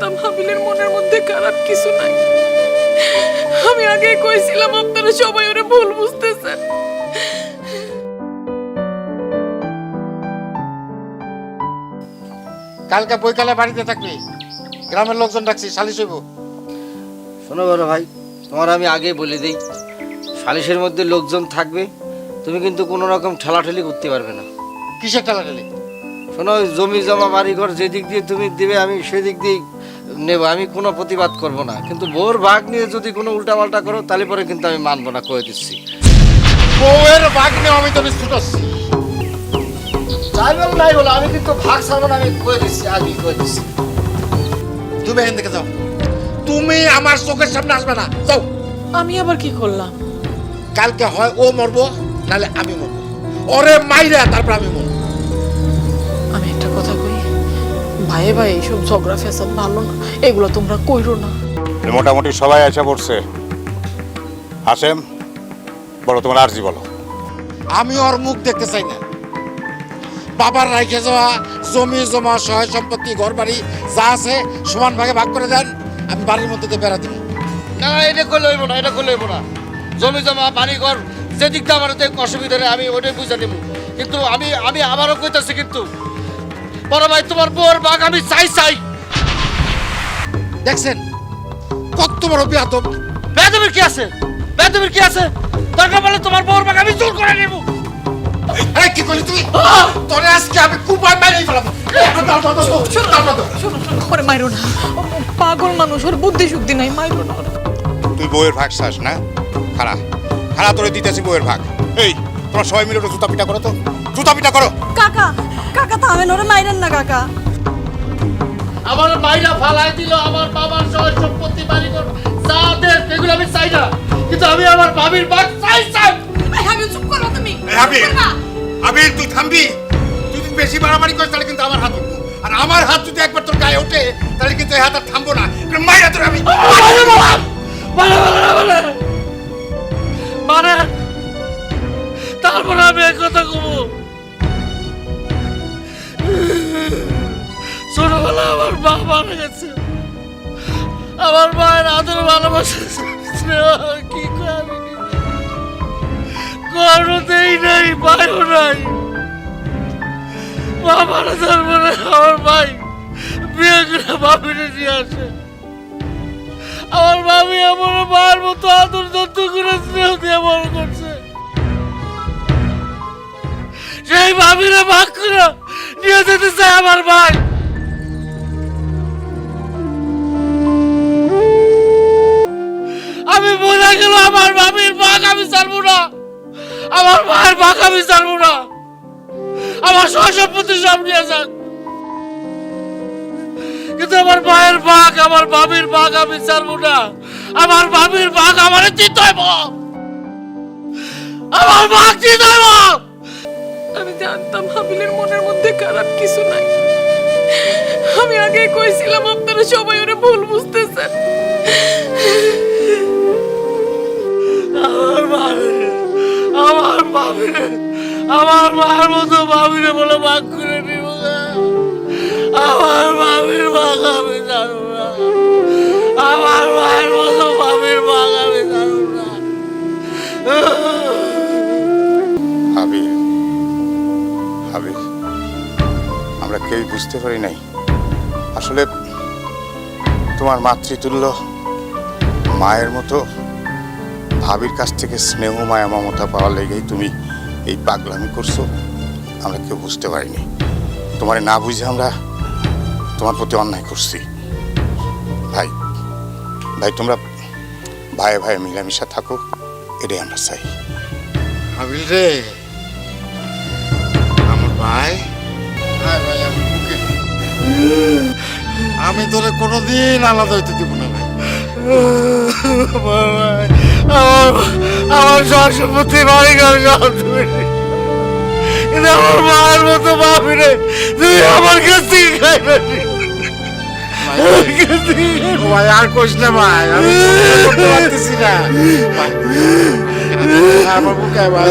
জানতাম হাবিলের মনের মধ্যে খারাপ কিছু নাই। আমি আগে কইছিলাম আপনারা সবাই ওরে ভুল বুঝতেছেন। কালকে বৈকালে বাড়িতে থাকবি? গ্রামের লোকজন ডাকছি সালিশ হইব। শোনো বড় ভাই তোমার আমি আগে বলে দিই সালিশের মধ্যে লোকজন থাকবে তুমি কিন্তু কোনো রকম ঠেলাঠেলি করতে পারবে না। কিসের ঠেলাঠেলি? শোনো জমি জমা বাড়িঘর যে দিক দিয়ে তুমি দিবে আমি সেদিক দিয়ে নেব আমি কোনো প্রতিবাদ করব না। কিন্তু বোর ভাগ নিয়ে যদি কোনো উল্টাপাল্টা করো তাহলে পরে কিন্তু আমি মানবো না কয়ে দিচ্ছি। বউয়ের বাঘ নিয়ে আমি তো ছুটাচ্ছি যাই বল নাই বলো আমি কিন্তু ভাগ ছাড়বো না আমি কয়ে দিচ্ছি আগে কয়ে দিচ্ছি। তুমি এখান থেকে যাও। তুমি আমার চোখের সামনে আসবে না যাও। আমি আবার কি করলাম? কালকে হয় ও মরবো নাহলে আমি মরবো। ওরে মাইরা তারপর আমি মরবো। ভাইয়ে ভাই এইসব ঝগড়া ফ্যাসাদ ভালো না। এগুলো তোমরা কইরো না। মোটামুটি সবাই এসে পড়ছে। আসেম বলো তোমার আর্জি বলো। আমি ওর মুখ দেখতে চাই না। বাবার রাইখে যাওয়া জমি জমা সহায় সম্পত্তি ঘর বাড়ি যা আছে সমান ভাগে ভাগ করে দেন আমি বাড়ির মধ্যে দিয়ে বেড়া দিব। না এটা করলে হইব না এটা করলে হইব না। জমি জমা বাড়িঘর যে দিকটা আমার অসুবিধা নেই আমি ওটাই বুঝে নেব। কিন্তু আমি আমি আবারও কইতাছি কিন্তু বড় ভাই তোমার বউর বাঘ আমি চাই চাই। দেখছেন? কত বড় বিয়াদব। বেদবির কি আছে? বেদবির কি আছে? দরকার বলে তোমার বউর বাঘ আমি জোর করে নেব। আরে কি করলি তুই? তোরে আজকে আমি কুপায় মেরেই ফেলাবো। দাও, দাও, দাও, দাও, দাও, দাও, দাও। শোনো শোনো ওরে মাইরো না। পাগল মানুষ ওর বুদ্ধি শুদ্ধি নাই মাইরো না। তুই বইয়ের ভাগ চাস না? খারা খারা তোরে দিতেছি বইয়ের ভাগ। এই তোমরা সবাই মিলে জুতা পিটা করো তো। জুতা পিটা করো। কাকা থামেন ওরে মাইরেন না কাকা। আমার মাইরা ফালাই দিল আমার বাবার সয় সম্পত্তি বাড়িঘর যা দেশ এগুলো আমি চাই না। কিন্তু আমি আমার ভাবির বাঘ চাই চাই। আই হাবি চুপ করো তুমি। আবির আবির তুই থামবি? তুই যদি বেশি বাড়াবাড়ি করিস তাহলে কিন্তু আমার হাত উঠবো। আর আমার হাত যদি একবার তোর গায়ে ওঠে তাহলে কিন্তু এই হাত আর থামবো না। মাইরা তোর আমি মানে তারপরে আমি এক কথা কব। মারা গেছে। আমার মায়ের আদর ভালোবাসা কি আমি করতেই নাই, পায়ও নাই। মা মারা যাওয়ার পরে আমার ভাই বিয়ে করে বাপিরে নিয়ে আসে। আমার মামি আমার মায়ের মতো আদর, যত্ন করে স্নেহ দিয়ে বড় করছে। সেই ভাবিরে ভাগ করে নিয়ে যেতে চায় আমার ভাই। আমি বলে গেল আমার ভাবির ভাগ আমি ছাড়বো না। আমার ভাইয়ের ভাগ আমি ছাড়বো না। আমার সম্পত্তি সব নিয়ে যাক কিন্তু আমার মায়ের বাঘ, আমার বাবির বাঘ আমি ছাড়বো না। আমার বাবির বাঘ আমার দিতে হইব। আমার বাঘ দিতে হইব। আমি জানতাম হাবিলের মনের মধ্যে খারাপ কিছু নাই। আমি আগে কইছিলাম আপনারা সবাই ওরে ভুল বুঝতেছেন। আমার মায়ের মতো বাবিরে বলে বাঘ করে নিব আমার বাবির বাঘ আমি জানব না। আমার মায়ের মতো বাবির বাঘ আমি জানব না। হাবিল আমরা কেউই বুঝতে পারি নাই। আসলে তোমার মাতৃতুল্য মায়ের মতো ভাবির কাছ থেকে স্নেহ মায়া মমতা পাওয়ার লেগেই তুমি এই পাগলামি করছ আমরা কেউ বুঝতে পারিনি। তোমার না বুঝে আমরা তোমার প্রতি অন্যায় করছি। ভাই ভাই তোমরা ভাই ভাই মিলামিশা থাকো এটাই আমরা চাই। হাবিল রে আমার ভাই ভাই আমার বুকে। আমি তোরে কোনোদিন আলাদা হইতে দিব না ভাই। আমার আমার সব সম্পত্তি বাড়ি ঘর সব তুমি কিন্তু আমার মায়ের মতো বাপিরে তুমি আমার কাছ থেকে খাইবে? ভাই আর কইস না ভাই আমি সহ্য করতে পারতেছি না। আমার বুকে ভাই।